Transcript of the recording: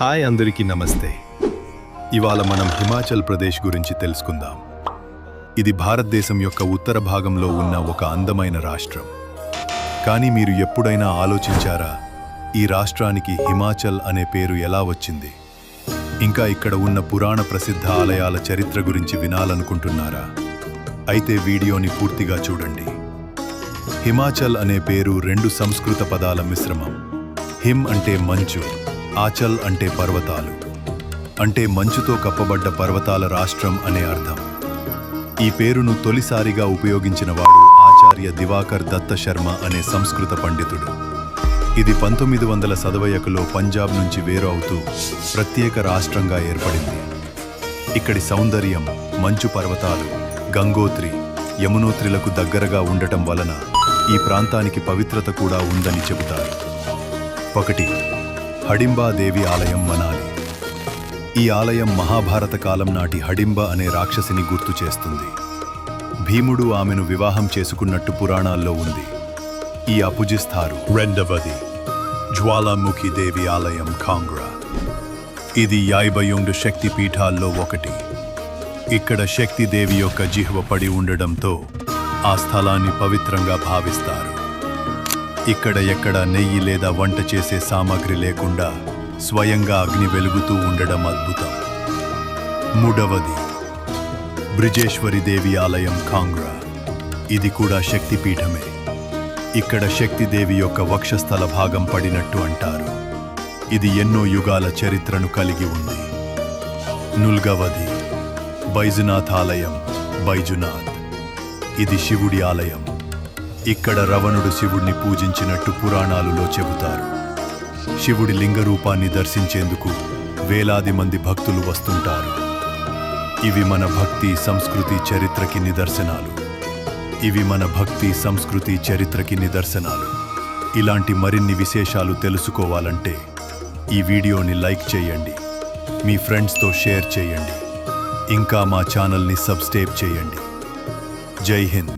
Hi అందరికీ నమస్తే. ఇవాళ మనం హిమాచల్ ప్రదేశ్ గురించి తెలుసుకుందాం. ఇది భారతదేశం యొక్క ఉత్తర భాగంలో ఉన్న ఒక అందమైన రాష్ట్రం. కానీ మీరు ఎప్పుడైనా ఆలోచించారా ఈ రాష్ట్రానికి హిమాచల్ అనే పేరు ఎలా వచ్చింది? ఇంకా ఇక్కడ ఉన్న పురాణ ప్రసిద్ధ ఆలయాల చరిత్ర గురించి వినాలనుకుంటున్నారా? అయితే వీడియోని పూర్తిగా చూడండి. హిమాచల్ అనే పేరు రెండు సంస్కృత పదాల మిశ్రమం. హిమ్ అంటే మంచు. ఆచల్ అంటే పర్వతాలు అంటే మంచుతో కప్పబడ్డ పర్వతాల రాష్ట్రం అనే అర్థం. ఈ పేరును తొలిసారిగా ఉపయోగించినవాడు ఆచార్య దివాకర్ దత్త శర్మ అనే సంస్కృత పండితుడు. ఇది పంతొమ్మిది వందల సదవయకులో పంజాబ్ నుంచి వేరు అవుతూ ప్రత్యేక రాష్ట్రంగా ఏర్పడింది. ఇక్కడి సౌందర్యం మంచు పర్వతాలు గంగోత్రి యమునోత్రిలకు దగ్గరగా ఉండటం వలన ఈ ప్రాంతానికి పవిత్రత కూడా ఉందని చెబుతారు. ఒకటి హడింబాదేవి ఆలయం మనాలి. ఈ ఆలయం మహాభారత కాలం నాటి హడింబ అనే రాక్షసిని గుర్తు చేస్తుంది. భీముడు ఆమెను వివాహం చేసుకున్నట్టు పురాణాల్లో ఉంది. ఈ అపుజిస్తారు రెండవది జ్వాలాముఖి దేవి ఆలయం కాంగ్రా ఇది యాయిబయోండు శక్తి పీఠాల్లో ఒకటి. ఇక్కడ శక్తిదేవి యొక్క జిహ్వ పడి ఉండడంతో ఆ స్థలాన్ని పవిత్రంగా భావిస్తారు. ఇక్కడ ఎక్కడ నెయ్యి లేదా వంట చేసే సామాగ్రి లేకుండా స్వయంగా అగ్ని వెలుగుతూ ఉండడం అద్భుతం. మూడవది బ్రిజేశ్వరి దేవి ఆలయం కాంగ్రా. ఇది కూడా శక్తిపీఠమే. ఇక్కడ శక్తిదేవి యొక్క వక్షస్థల భాగం పడినట్టు అంటారు. ఇది ఎన్నో యుగాల చరిత్రను కలిగి ఉంది. నుల్గవది బైజునాథ్ ఆలయం బైజునాథ్. ఇది శివుడి ఆలయం. ఇక్కడ రవణుడు శివుడిని పూజించినట్టు పురాణాలులో చెబుతారు. శివుడి లింగ రూపాన్ని దర్శించేందుకు వేలాది మంది భక్తులు వస్తుంటారు. ఇవి మన భక్తి సంస్కృతి చరిత్రకి నిదర్శనాలు. ఇవి మన భక్తి సంస్కృతి చరిత్రకి నిదర్శనాలు. ఇలాంటి మరిన్ని విశేషాలు తెలుసుకోవాలంటే ఈ వీడియోని లైక్ చేయండి. మీ ఫ్రెండ్స్తో షేర్ చేయండి. ఇంకా మా ఛానల్ని సబ్స్క్రైబ్ చేయండి. జై హింద్.